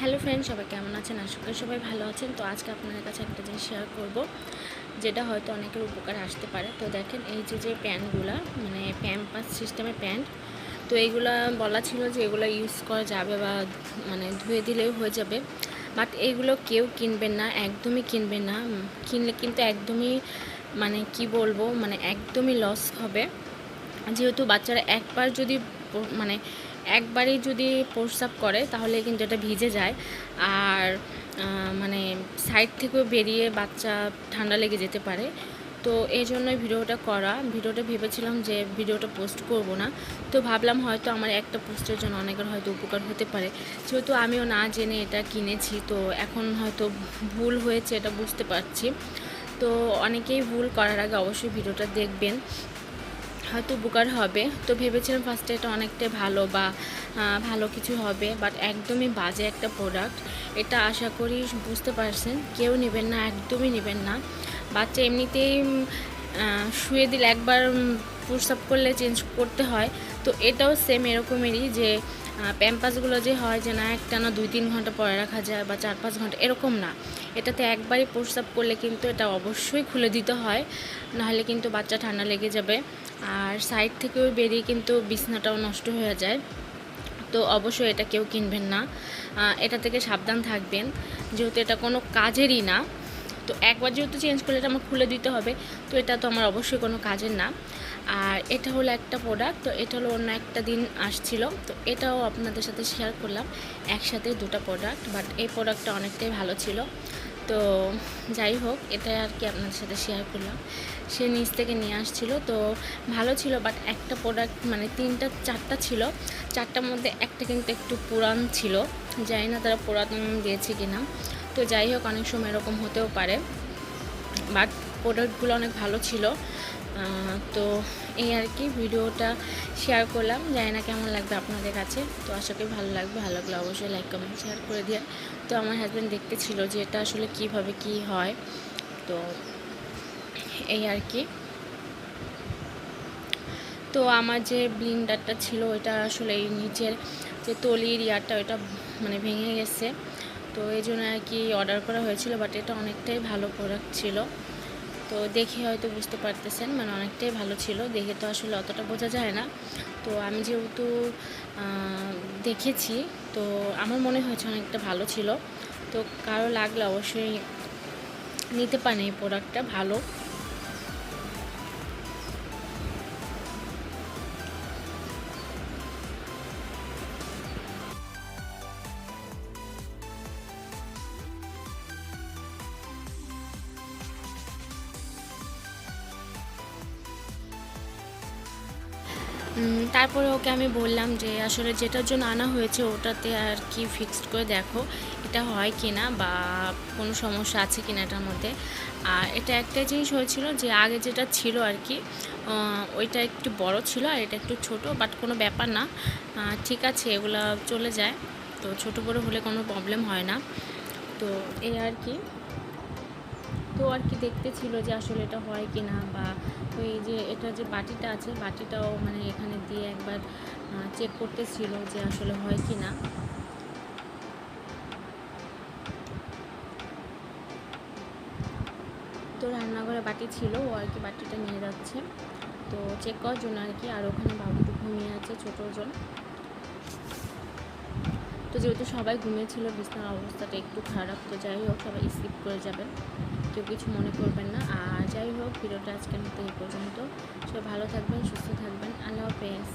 Hello friend, সবাই কেমন আছেন? আশা করি সবাই ভালো আছেন। তো আজকে আপনাদের কাছে একটা জিনিস শেয়ার করব, যেটা হয়তো অনেকের উপকারে আসতে পারে। তো দেখেন, এই যে যে প্যান্টগুলা মানে প্যাম্পাস সিস্টেমের প্যান্ট, তো এইগুলা বলা ছিল যে এগুলো ইউজ করা যাবে বা মানে ধুয়ে দিলেও হয়ে যাবে। বাট এইগুলো কেউ কিনবেন না, একদমই কিনবেন না। কিনলে কিন্তু একদমই মানে কি বলব মানে একদমই লস হবে। যেহেতু বাচ্চারা একবার যদি মানে একবারই যদি প্রস্রাব করে, তাহলে কিন্তু এটা ভিজে যায়। আর মানে সাইড থেকেও বেরিয়ে বাচ্চা ঠান্ডা লেগে যেতে পারে। তো এই জন্যই ভিডিওটা করা। ভিডিওটা ভেবেছিলাম যে ভিডিওটা পোস্ট করব না। তো ভাবলাম হয়তো আমার একটা পোস্টের জন্য অনেকের হয়তো উপকার হতে পারে। যেহেতু আমিও না জেনে এটা কিনেছি, তো এখন হয়তো ভুল হয়েছে এটা বুঝতে পারছি। তো অনেকেই ভুল করার আগে অবশ্যই ভিডিওটা দেখবেন। হয়তো উপকার হবে। তো ভেবেছিলাম ফার্স্টে এটা অনেকটাই ভালো বা ভালো কিছু হবে বাট একদমই বাজে একটা প্রোডাক্ট এটা আশা করি বুঝতে পারছেন, কেউ নেবেন না, একদমই নেবেন না। বাচ্চা এমনিতেই শুয়ে দিলে একবার প্রস্রাব করলে চেঞ্জ করতে হয়। তো এটাও সেম এরকমেরই যে প্যাম্পাসগুলো যে হয় যে না, একটা না দুই তিন ঘণ্টা পরে রাখা যায় বা চার পাঁচ ঘণ্টা, এরকম না। এটাতে একবারই প্রস্রাব করলে কিন্তু এটা অবশ্যই খুলে দিতে হয়, নাহলে কিন্তু বাচ্চা ঠান্ডা লেগে যাবে। আর সাইড থেকেও বেরিয়ে কিন্তু বিছনাটাও নষ্ট হয়ে যায়। তো অবশ্যই এটা কেউ কিনবেন না। এটা থেকে সাবধান থাকবেন, যেহেতু এটা কোনো কাজেরই না। তো একবার যেহেতু চেঞ্জ করলে এটা আমার খুলে দিতে হবে, তো এটা তো আমার অবশ্যই কোনো কাজের না। আর এটা হলো একটা প্রোডাক্ট তো এটা হলো অন্য একটা দিন আসছিল। তো এটাও আপনাদের সাথে শেয়ার করলাম, একসাথে দুটো প্রোডাক্ট বাট এই প্রোডাক্টটা অনেকটাই ভালো ছিল। তো যাই হোক এটা আর কি আপনাদের সাথে শেয়ার করলাম। সে নিচ থেকে নিয়ে আসছিল, তো ভালো ছিল বাট একটা প্রোডাক্ট মানে তিনটা, চারটা ছিল। চারটার মধ্যে একটা কিন্তু একটু পুরান ছিল, জানি না তারা পুরাতন দিয়েছে কিনা। তো যাই হোক, অনেক সময় এরকম হতেও পারে। বাট প্রোডাক্টগুলো অনেক ভালো ছিল। তো এই আর কি ভিডিওটা শেয়ার করলাম। জানি না কেমন লাগবে আপনাদের কাছে। তো আশা করি ভালো লাগবে। ভালো লাগলে অবশ্যই লাইক কমেন্ট শেয়ার করে দিয়ে তো আমার হাজব্যান্ড দেখতে ছিল যে এটা আসলে কীভাবে কি হয়। তো এই আর কি। তো আমার যে ব্লিন্ডারটা ছিল, ওইটা আসলে এই নিচের যে তলির ইয়ারটা ওইটা মানে ভেঙে গেছে। তো এই জন্য আর কি অর্ডার করা হয়েছিল বাট এটা অনেকটাই ভালো প্রোডাক্ট ছিল। তো দেখে হয়তো বুঝতে পারতেছেন মানে অনেকটাই ভালো ছিল। দেখে তো আসলে অতটা বোঝা যায় না। তো আমি যেহেতু দেখেছি, তো আমার মনে হয়েছে অনেকটা ভালো ছিল। তো কারও লাগলে অবশ্যই নিতে পারেন এই প্রোডাক্টটা ভালো। তারপরে ওকে আমি বললাম যে আসলে যেটার জন্য আনা হয়েছে ওটাতে আর কি ফিক্সড করে দেখো, এটা হয় কি না বা কোনো সমস্যা আছে কি না এটার মধ্যে। আর এটা একটা জিনিস হয়েছিল যে আগে যেটা ছিল আর কি ওইটা একটু বড় ছিল আর এটা একটু ছোট বাট কোনো ব্যাপার না। ঠিক আছে, এগুলো চলে যায়। তো ছোট বড় হলে কোনো প্রবলেম হয় না। তো এই আর কি। তো আর কি দেখতে ছিল যে আসলে এটা হয় কি না বা ওই যে এটা যে বাটিটা আছে, বাটিটাও মানে এখানে দিয়ে একবার চেক করতেছিল যে আসলে হয় কি না তো রান্নাঘরে বাটি ছিল, ও আর কি বাটিটা নিয়ে যাচ্ছে। তো চেক করার জন্য আর কি, আর ওখানে বাবু ঘুমিয়ে আছে, ছোটো জন। তো যেহেতু সবাই ঘুমিয়েছিল বিছনার অবস্থাটা একটু খারাপ, তো যাই হোক, সবাই স্কিপ করে যাবেন কেউ কিছু মনে করবেন না। আর যাই হোক, ভিডিওটা আজকের মতো এই পর্যন্ত। সবাই ভালো থাকবেন, সুস্থ থাকবেন। আল্লাহ হাফেজ।